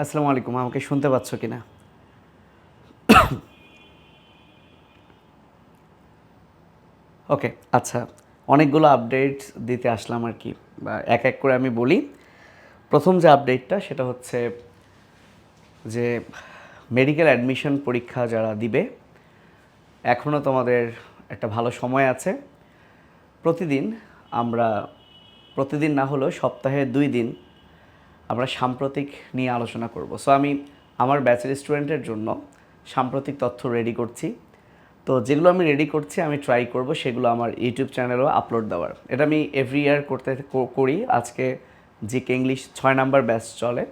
আসসালামু আলাইকুম, আমাকে শুনতে পাচ্ছ কি না ওকে আচ্ছা অনেকগুলো আপডেট দিতে আসলাম আর কি। বা এক এক করে আমি বলি। প্রথম যে আপডেটটা সেটা হচ্ছে যে মেডিকেল অ্যাডমিশন পরীক্ষা যারা দিবে এখনও তোমাদের একটা ভালো সময় আছে। প্রতিদিন আমরা, প্রতিদিন না হলেও সপ্তাহে দুই দিন আমরা সাম্প্রতিক নিয়ে আলোচনা করব। সো আমি আমার ব্যাচের স্টুডেন্টের জন্য সাম্প্রতিক তথ্য রেডি করছি। তো, যেগুলো আমি রেডি করছি, আমি ট্রাই করব, সেগুলো আমার ইউটিউব চ্যানেলেও আপলোড দেওয়ার। এটা আমি এভরি ইয়ার করতে করি। আজকে জিকে ইংলিশ ছয় নাম্বার ব্যাচ চলে।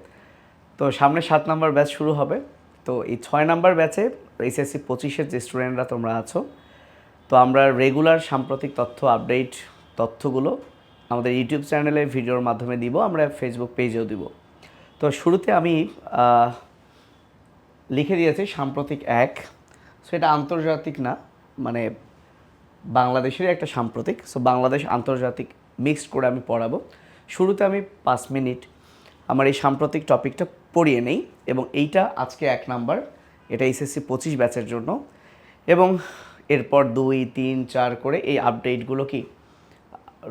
তো, সামনে সাত নাম্বার ব্যাচ শুরু হবে। তো, এই ছয় নাম্বার ব্যাচে এইচএসসি পঁচিশের যে স্টুডেন্টরা তোমরা আছো, তো আমরা রেগুলার সাম্প্রতিক তথ্য আপডেট তথ্যগুলো আমাদের ইউটিউব চ্যানেলে ভিডিওর মাধ্যমে দিব, আমরা ফেসবুক পেজেও দিব। তো শুরুতে আমি লিখে দিয়েছি সাম্প্রতিক এক। সো এটা আন্তর্জাতিক না মানে বাংলাদেশেরই একটা সাম্প্রতিক। সো বাংলাদেশ আন্তর্জাতিক মিক্সড করে আমি পড়াবো। শুরুতে আমি পাঁচ মিনিট আমার এই সাম্প্রতিক টপিকটা পড়িয়ে নেই, এবং এইটা আজকে এক নাম্বার। এটা এসএসসি পঁচিশ ব্যাচের জন্য। এবং এরপর দুই, তিন, চার করে এই আপডেটগুলো কি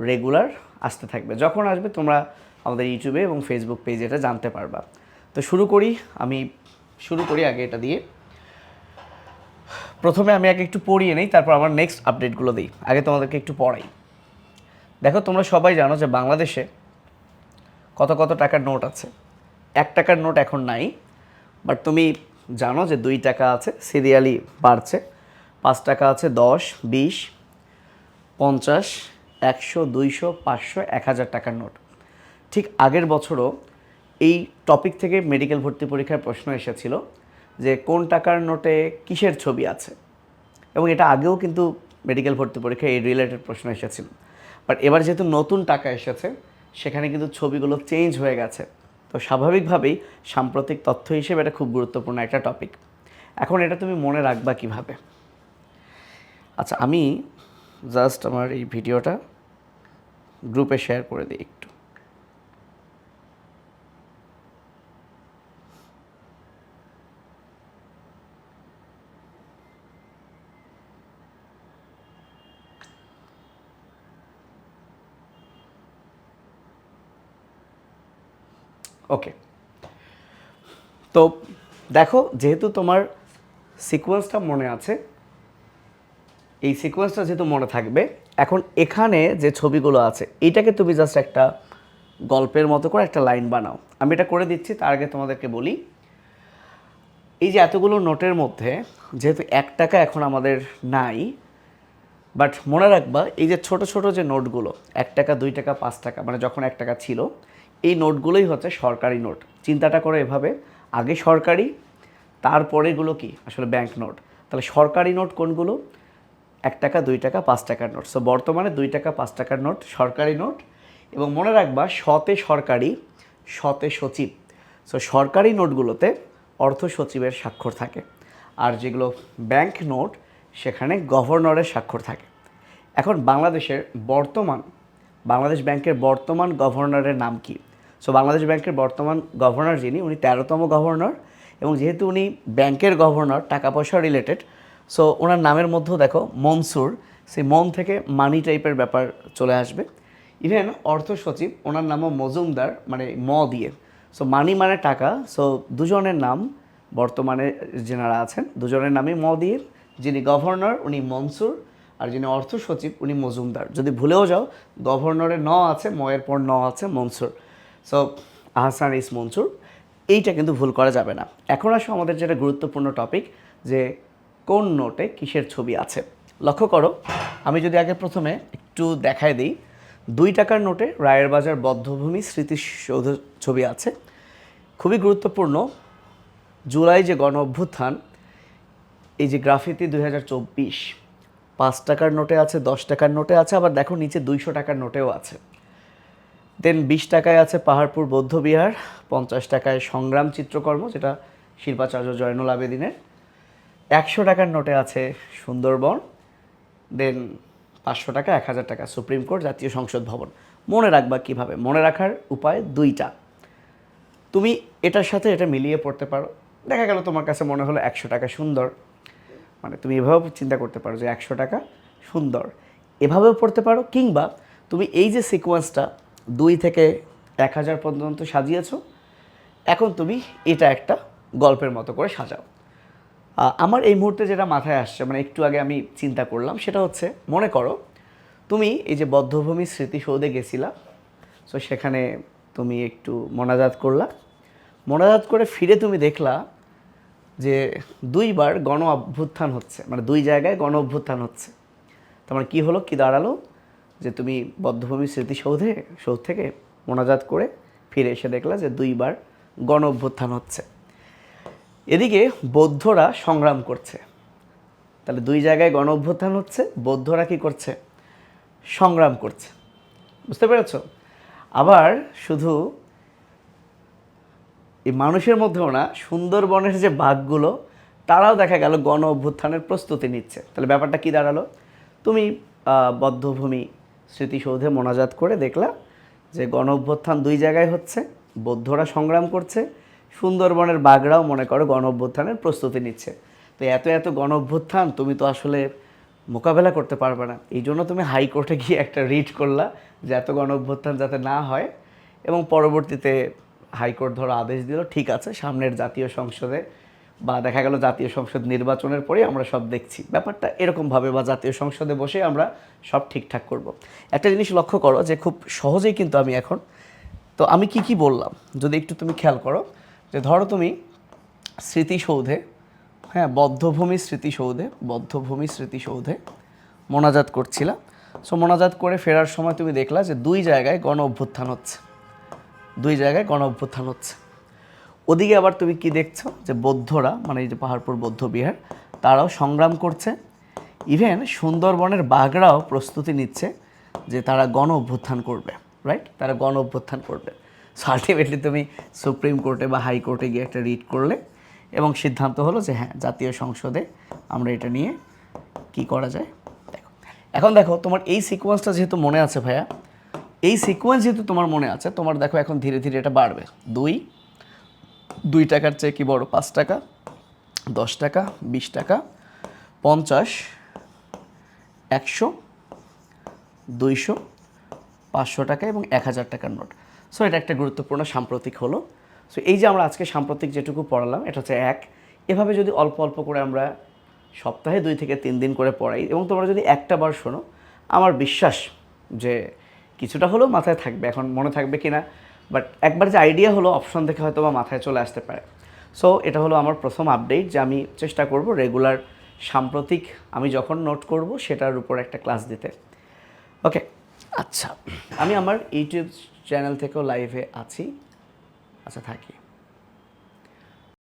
রেগুলার আসতে থাকবে। যখন আসবে তোমরা আমাদের ইউটিউবে এবং ফেসবুক পেজে এটা জানতে পারবা। তো শুরু করি, আমি শুরু করি আগে এটা দিয়ে। প্রথমে আমি আগে একটু পড়িয়ে নেই, তারপর আমার নেক্সট আপডেটগুলো দিই। আগে তোমাদেরকে একটু পড়াই। দেখো, তোমরা সবাই জানো যে বাংলাদেশে কত কত টাকার নোট আছে। এক টাকার নোট এখন নাই বাট তুমি জানো যে দুই টাকা আছে সিরিয়ালি বাড়ছে। পাঁচ টাকা আছে, দশ, বিশ, পঞ্চাশ একশো, দুইশো, পাঁচশো, এক হাজার টাকার নোট। ঠিক আগের বছরও এই টপিক থেকে মেডিকেল ভর্তি পরীক্ষার প্রশ্ন এসেছিল যে কোন টাকার নোটে কিসের ছবি আছে। এবং এটা আগেও কিন্তু মেডিকেল ভর্তি পরীক্ষায় এই রিলেটেড প্রশ্ন এসেছিল। বাট এবার যেহেতু নতুন টাকা এসেছে, সেখানে কিন্তু ছবিগুলো চেঞ্জ হয়ে গেছে। তো স্বাভাবিকভাবেই সাম্প্রতিক তথ্য হিসেবে এটা খুব গুরুত্বপূর্ণ একটা টপিক এখন এটা তুমি মনে রাখবা কীভাবে? আচ্ছা আমি জাস্ট আমার এই ভিডিওটা গ্রুপে শেয়ার করে দিই একটু। ওকে তো দেখো, যেহেতু তোমার সিকোয়েন্সটা মনে আছে, এই সিকোয়েন্সটা যেহেতু মনে থাকবে এখন এখানে যে ছবিগুলো আছে, এটাকে তুমি জাস্ট একটা গল্পের মতো করে একটা লাইন বানাও। আমি এটা করে দিচ্ছি, তার আগে তোমাদেরকে বলি, এই যে এতগুলো নোটের মধ্যে যেহেতু এক টাকা এখন আমাদের নাই বাট মনে রাখবা, এই যে ছোট ছোট যে নোটগুলো, এক টাকা, দুই টাকা, পাঁচ টাকা মানে যখন এক টাকা ছিল, এই নোটগুলোই হচ্ছে সরকারি নোট। চিন্তাটা করে এভাবে, আগে সরকারি, তারপরেগুলো কি? আসলে ব্যাংক নোট তাহলে সরকারি নোট কোনগুলো? এক টাকা, দুই টাকা, পাঁচ টাকার নোট। সো বর্তমানে দুই টাকা, পাঁচ টাকার নোট, সরকারি নোট এবং মনে রাখবা শতে সরকারি শতে সচিব। সো সরকারি নোটগুলোতে অর্থ সচিবের স্বাক্ষর থাকে আর যেগুলো ব্যাংক নোট, সেখানে গভর্নরের স্বাক্ষর থাকে। এখন বাংলাদেশের বর্তমান, বাংলাদেশ ব্যাংকের বর্তমান গভর্নরের নাম কি? সো বাংলাদেশ ব্যাংকের বর্তমান গভর্নর যিনি, উনি তেরোতম গভর্নর এবং যেহেতু উনি ব্যাংকের গভর্নর, টাকা পয়সা রিলেটেড সো ওনার নামের মধ্যেও দেখো, মনসুর, সেই মন থেকে মানি টাইপের ব্যাপার চলে আসবে। ইভেন অর্থ সচিব, ওনার নামও মজুমদার মানে ম দিয়ে। সো মানি মানে টাকা। সো দুজনের নাম বর্তমানে যেনারা আছেন, দুজনের নামই ম দিয়ে। যিনি গভর্নর, উনি মনসুর, আর যিনি অর্থ সচিব, উনি মজুমদার। যদি ভুলেও যাও গভর্নরের ন আছে ময়ের পর ন আছে, Mansur. So Ahsan is Mansur. এইটা কিন্তু ভুল করা যাবে না। এখন আসো আমাদের যেটা গুরুত্বপূর্ণ টপিক যে কোন নোটে কিসের ছবি আছে? লক্ষ্য করো, আমি যদি আগে প্রথমে একটু দেখায় দিই, দুই টাকার নোটে রায়ের বাজার বদ্ধভূমি স্মৃতিসৌধ ছবি আছে। খুবই গুরুত্বপূর্ণ, জুলাই যে গণ অভ্যুত্থান, এই যে গ্রাফিতি দুই হাজার চব্বিশ, পাঁচ টাকার নোটে আছে, দশ টাকার নোটে আছে, আবার দেখো নিচে দুইশো টাকার নোটেও আছে। দেন বিশ টাকায় আছে পাহাড়পুর বৌদ্ধবিহার, পঞ্চাশ টাকায় সংগ্রাম চিত্রকর্ম, যেটা শিল্পাচার্য জয়নুল আবেদিনের। একশো টাকার নোটে আছে সুন্দরবন, দেন পাঁচশো টাকা, এক হাজার টাকা সুপ্রিম কোর্ট জাতীয় সংসদ ভবন। মনে রাখবা কীভাবে? মনে রাখার উপায় দুইটা। তুমি এটার সাথে এটা মিলিয়ে পড়তে পারো। দেখা গেল তোমার কাছে মনে হলো একশো টাকা সুন্দর। মানে তুমি এভাবেও চিন্তা করতে পারো যে একশো টাকা সুন্দর। এভাবেও পড়তে পারো, কিংবা তুমি এই যে সিকোয়েন্সটা দুই থেকে এক হাজার পর্যন্ত সাজিয়েছো, এখন তুমি এটা একটা গল্পের মতো করে সাজাও। আমার এই মুহূর্তে যেটা মাথায় আসছে মানে একটু আগে আমি চিন্তা করলাম, সেটা হচ্ছে, মনে করো তুমি এই যে বদ্ধভূমি স্মৃতিসৌধে গেছিলা সো সেখানে তুমি একটু মোনাজাত করলা। মোনাজাত করে ফিরে তুমি দেখলা যে দুইবার গণ অভ্যুত্থান হচ্ছে মানে দুই জায়গায় গণ অভ্যুত্থান হচ্ছে। তোমার মানে কী হলো, কি দাঁড়াল? যে তুমি বদ্ধভূমি স্মৃতিসৌধে, সৌধ থেকে মোনাজাত করে ফিরে এসে দেখলা যে দুইবার গণ অভ্যুত্থান হচ্ছে। এদিকে বৌদ্ধরা সংগ্রাম করছে। তাহলে দুই জায়গায় গণ অভ্যুত্থান হচ্ছে, বৌদ্ধরা কি করছে? সংগ্রাম করছে। বুঝতে পেরেছ? আবার শুধু এই মানুষের মধ্যেও না, সুন্দরবনের যে বাঘগুলো, তারাও দেখা গেল গণ অভ্যুত্থানের প্রস্তুতি নিচ্ছে। তাহলে ব্যাপারটা কি দাঁড়াল? তুমি বদ্ধভূমি স্মৃতিসৌধে মোনাজাত করে দেখলা যে গণ অভ্যুত্থান দুই জায়গায় হচ্ছে, বৌদ্ধরা সংগ্রাম করছে সুন্দরবনের বাগড়াও মনে করো গণ অভ্যুত্থানের প্রস্তুতি নিচ্ছে। তো এত এত গণ অভ্যুত্থান তুমি তো আসলে মোকাবেলা করতে পারবে না। এই জন্য তুমি হাইকোর্টে গিয়ে একটা রিট করলা যে এত গণ অভ্যুত্থান যাতে না হয় এবং পরবর্তীতে হাইকোর্ট ধরো আদেশ দিল, ঠিক আছে, সামনের জাতীয় সংসদে বা দেখা গেল জাতীয় সংসদ নির্বাচনের পরে আমরা সব দেখছি। ব্যাপারটা এরকমভাবে বা জাতীয় সংসদে বসে আমরা সব ঠিকঠাক করব। একটা জিনিস লক্ষ্য করো যে খুব সহজেই কিন্তু আমি এখন, তো আমি কি কি বললাম? যদি একটু তুমি খেয়াল করো যে ধরো তুমি স্মৃতিসৌধে হ্যাঁ বদ্ধভূমি স্মৃতিসৌধে বদ্ধভূমি স্মৃতিসৌধে মোনাজাত করছিলা। সো মোনাজাত করে ফেরার সময় তুমি দেখলা যে দুই জায়গায় গণ অভ্যুত্থান হচ্ছে। দুই জায়গায় গণ অভ্যুত্থান হচ্ছে। ওদিকে আবার তুমি কি দেখছ যে বৌদ্ধরা মানে এই যে পাহাড়পুর বৌদ্ধ বিহার, তারাও সংগ্রাম করছে। ইভেন সুন্দরবনের বাঘরাও প্রস্তুতি নিচ্ছে যে তারা গণ অভ্যুত্থান করবে রাইট তারা গণ অভ্যুত্থান করবে। সো আলটিমেটলি তুমি সুপ্রিম কোর্টে বা হাইকোর্টে গিয়ে একটা রিট করলে এবং সিদ্ধান্ত হলো যে হ্যাঁ জাতীয় সংসদে আমরা এটা নিয়ে কি করা যায়? দেখো, এখন দেখো, তোমার এই সিকোয়েন্সটা যেহেতু মনে আছে ভাইয়া, এই সিকোয়েন্স যেহেতু তোমার মনে আছে, তোমার দেখো এখন ধীরে ধীরে এটা বাড়বে। দুই দুই টাকার চেয়ে কি বড়? পাঁচ টাকা, দশ টাকা, বিশ টাকা, পঞ্চাশ, একশো, দুইশো, পাঁচশো টাকা এবং এক হাজার টাকার নোট। সো এটা একটা গুরুত্বপূর্ণ সাম্প্রতিক হলো। সো এই যে আমরা আজকে সাম্প্রতিক যেটুকু পড়ালাম, এটা হচ্ছে এক। এভাবে যদি অল্প অল্প করে আমরা সপ্তাহে দুই থেকে তিন দিন করে পড়াই, এবং তোমরা যদি একটা বার শোনো, আমার বিশ্বাস যে কিছুটা হলেও মাথায় থাকবে, এখন মনে থাকবে কি না বাট একবার যে আইডিয়া হলো অপশন দেখে হয়তো বা মাথায় চলে আসতে পারে। সো এটা হলো আমার প্রথম আপডেট যে আমি চেষ্টা করব রেগুলার সাম্প্রতিক আমি যখন নোট করব, সেটার উপর একটা ক্লাস দিতে। ওকে আচ্ছা আমি আমার ইউটিউব চ্যানেল থেকেও লাইভে আছি। আচ্ছা থাকি।